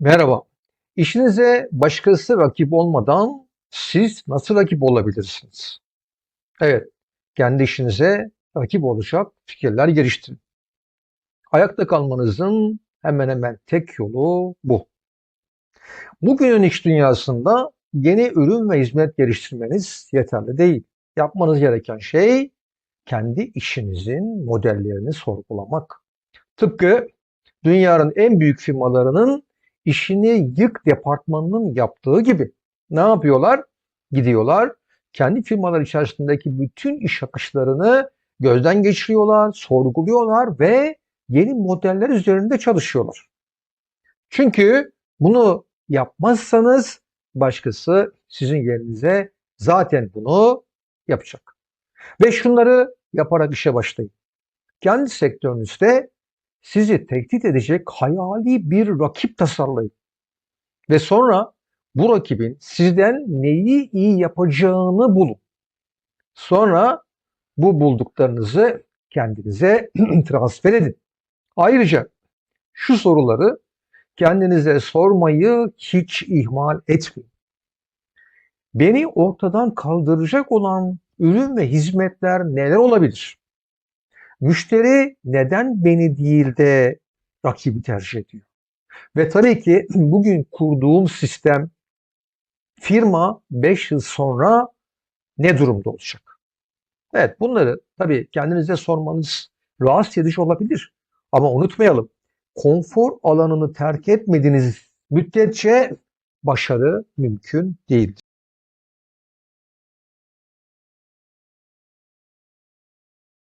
Merhaba. İşinize başkası rakip olmadan siz nasıl rakip olabilirsiniz? Evet, kendi işinize rakip olacak fikirler geliştirin. Ayakta kalmanızın hemen hemen tek yolu bu. Bugünün iş dünyasında yeni ürün ve hizmet geliştirmeniz yeterli değil. Yapmanız gereken şey kendi işinizin modellerini sorgulamak. Tıpkı dünyanın en büyük firmalarının işini yık departmanının yaptığı gibi. Ne yapıyorlar? Gidiyorlar kendi firmalar içerisindeki bütün iş akışlarını gözden geçiriyorlar, sorguluyorlar ve yeni modeller üzerinde çalışıyorlar. Çünkü bunu yapmazsanız başkası sizin yerinize zaten bunu yapacak. Ve şunları yaparak işe başlayın. Kendi sektörünüzde sizi tehdit edecek hayali bir rakip tasarlayın. Ve sonra bu rakibin sizden neyi iyi yapacağını bulun. Sonra bu bulduklarınızı kendinize transfer edin. Ayrıca şu soruları kendinize sormayı hiç ihmal etmeyin. Beni ortadan kaldıracak olan ürün ve hizmetler neler olabilir? Müşteri neden beni değil de rakibi tercih ediyor? Ve tabii ki bugün kurduğum sistem firma 5 yıl sonra ne durumda olacak? Evet bunları tabii kendinize sormanız rahatsız edici olabilir. Ama unutmayalım konfor alanını terk etmediğiniz müddetçe başarı mümkün değildir.